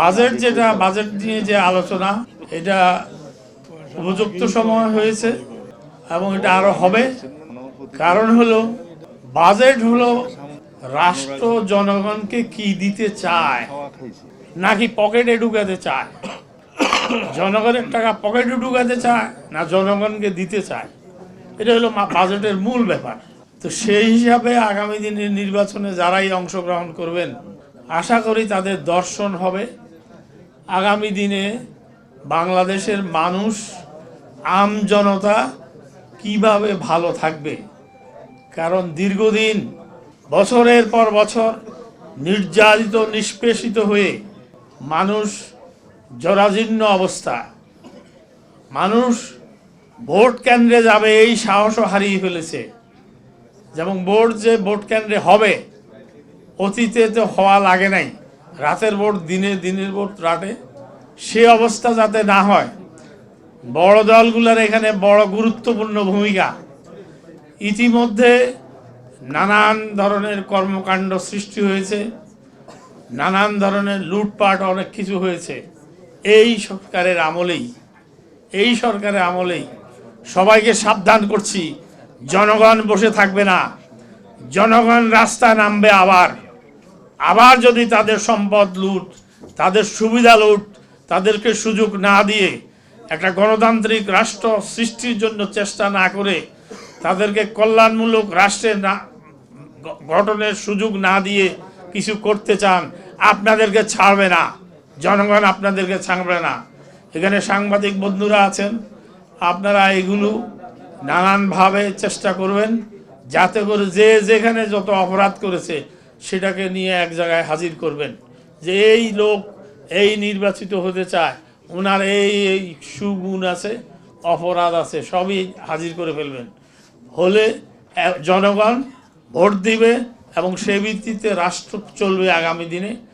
Budget যেটা, budget নিয়ে যে আলোচনা, এটা উপযুক্ত সময় হয়েছে এবং এটা আরও হবে। কারণ হলো, বাজেট হলো রাষ্ট্র জনগণকে কি দিতে চায়, নাকি পকেটে ঢুকাতে চায়। জনগণের টাকা পকেটে ঢুকাতে চায়, না জনগণকে দিতে চায়। এটা হলো বাজেটের মূল ব্যাপার। তো সেই হিসাবে আগামী দিনের নির্বাচনে যারাই অংশগ্রহণ করবেন আশা করি তাদের দর্শন হবে। আগামী দিনে বাংলাদেশের মানুষ, আম জনতা কীভাবে ভালো থাকবে? কারণ দীর্ঘদিন, বছরের পর বছর নির্যাতিত, নিষ্পেষিত হয়ে মানুষ জরাজীর্ণ অবস্থা। মানুষ ভোট কেন্দ্রে যাবে, এই সাহসও হারিয়ে ফেলেছে। যেমন ভোট যে ভোট কেন্দ্রে হবে অতীতে তো হওয়া লাগে নাই। রাতের ভোট দিনে দিনের ভোট রাতে। সে অবস্থা যাতে না হয়, বড় দলগুলোর এখানে বড় গুরুত্বপূর্ণ ভূমিকা। ইতিমধ্যে নানান ধরনের কর্মকাণ্ড সৃষ্টি হয়েছে, নানান ধরনের লুটপাট অনেক কিছু হয়েছে। এই সরকারের আমলেই, এই সরকারের আমলেই সবাইকে সাবধান করছি, জনগণ বসে থাকবে না। জনগণ রাস্তায় নামবে আবার। আবার যদি তাদের সম্পদ লুট, তাদের সুবিধা লুট, তাদেরকে সুযোগ না দিয়ে একটা গণতান্ত্রিক রাষ্ট্র সৃষ্টির জন্য চেষ্টা না করে তাদেরকে কল্যাণমূলক রাষ্ট্রের না গঠনের সুযোগ না দিয়ে কিছু করতে চান, আপনাদেরকে ছাড়বে না। জনগণ আপনাদেরকে ছাড়বে না। এখানে সাংবাদিক বন্ধুরা আছেন, আপনারা এগুলো নানানভাবে চেষ্টা করবেন। যাতে করে যে যেখানে যত অপরাধ করেছে, সেটাকে নিয়ে এক জায়গায় হাজির করবেন। যে এই লোক এই নির্বাচিত হতে চায় ওনার এই এই সুগুণ আছে, অপরাধ আছে, সবই হাজির করে ফেলবেন। হলে জনগণ ভোট দিবে এবং সে ভিত্তিতে রাষ্ট্র চলবে আগামী দিনে।